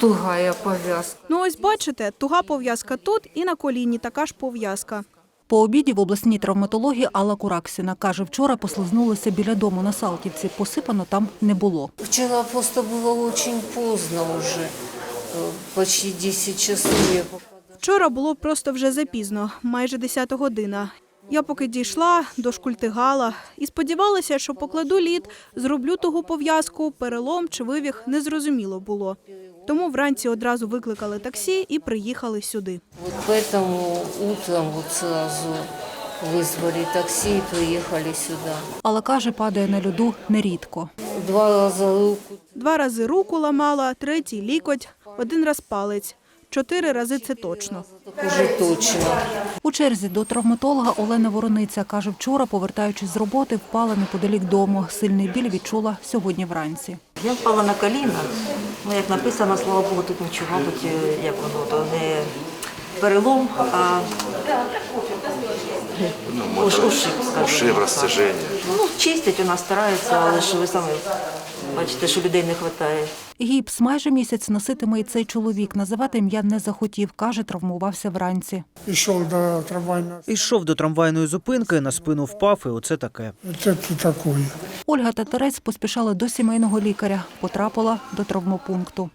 Тугая пов'язка. Ну ось бачите, туга пов'язка тут і на коліні така ж пов'язка. По обіді в обласній травматології Алла Кураксіна каже, вчора послизнулися біля дому на Салтівці. Посипано там не було. Вчера просто было очень поздно уже, э, почти 10 часов. Вчора було просто вже запізно, майже 10 година. Я поки дійшла, дошкультигала і сподівалася, що покладу лід, зроблю тугу пов'язку, перелом чи вивіх незрозуміло було. Тому вранці одразу викликали таксі і приїхали сюди. Вот поэтому утром вот сразу вызвали такси и приехали сюда. Алла каже, падає на льоду нерідко. Два раза руку Два рази руку ламала, третій лікоть, один раз палець. Чотири рази це точно. уже точно. У черзі до травматолога Олена Ворониця каже, вчора, повертаючись з роботи, впала неподалік дому. Сильний біль відчула сьогодні вранці. Я впала на коліна. Ну, як написано, слава Богу, тут нічого, мабуть, е, як воно, то не перелом, а уш, ушиб, скажімо. Ушиб, розтяження. Ну, чистять у нас стараються, але ж ви самі бачите, що людей не вистачає. Гіпс майже місяць носитиме і цей чоловік. Називати ім'я не захотів, каже, травмувався вранці. Пішов до трамвайного. Ішов до трамвайної зупинки, на спину впав, і оце таке. Це тут. Ольга та Терець поспішали до сімейного лікаря. Потрапила до травмопункту.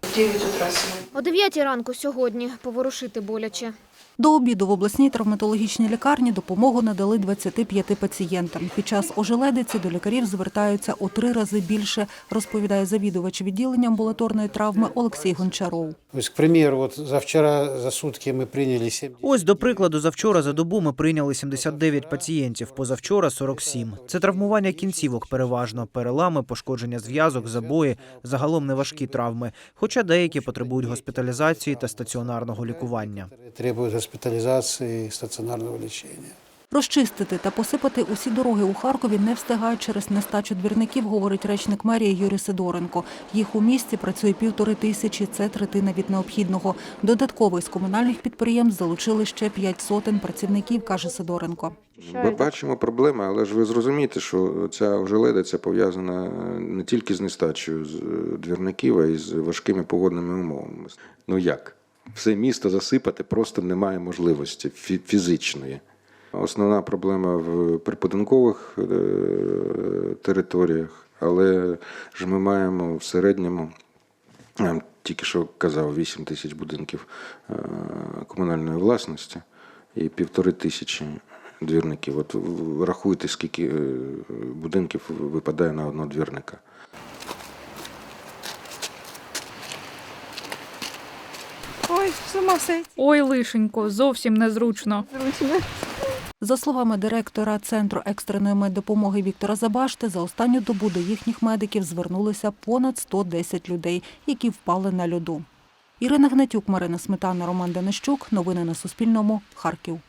О 9 ранку сьогодні поворушити боляче. До обіду в обласній травматологічній лікарні допомогу надали 25 пацієнтам. Під час ожеледиці до лікарів звертаються у три рази більше, розповідає завідувач відділення амбулаторної травми Олексій Гончаров. То есть, к примеру, вот за вчера, за сутки мы приняли 70. Ось, до прикладу, завчора за добу ми прийняли 79 пацієнтів, позавчора 47. Це травмування кінцівок переважно, перелами, пошкодження зв'язок, забої, загалом неважкі травми, хоча деякі потребують госпіталізації та стаціонарного лікування. Требует госпитализации и стационарного лечения. Розчистити та посипати усі дороги у Харкові не встигають через нестачу двірників, говорить речник мерії Юрій Сидоренко. Їх у місті працює півтори тисячі, це третина від необхідного. Додатково із комунальних підприємств залучили ще п'ять сотень працівників, каже Сидоренко. Ми бачимо проблеми, але ж ви зрозумієте, що ця ожеледиця пов'язана не тільки з нестачею з- двірників, а й з важкими погодними умовами. Ну як? Все місто засипати просто немає можливості фі- фізичної. Основна проблема в припадинкових е, територіях, але ж ми маємо в середньому тільки що казав, 8 тисяч будинків е, комунальної власності і півтори тисячі двірників. От рахуйте, скільки е, будинків випадає на одного двірника. Ой, з ума все. Ой, лишенько, зовсім незручно. За словами директора Центру екстреної меддопомоги Віктора Забашти, за останню добу до їхніх медиків звернулися понад 110 людей, які впали на льоду. Ірина Гнатюк, Марина Сметана, Роман Денищук. Новини на Суспільному. Харків.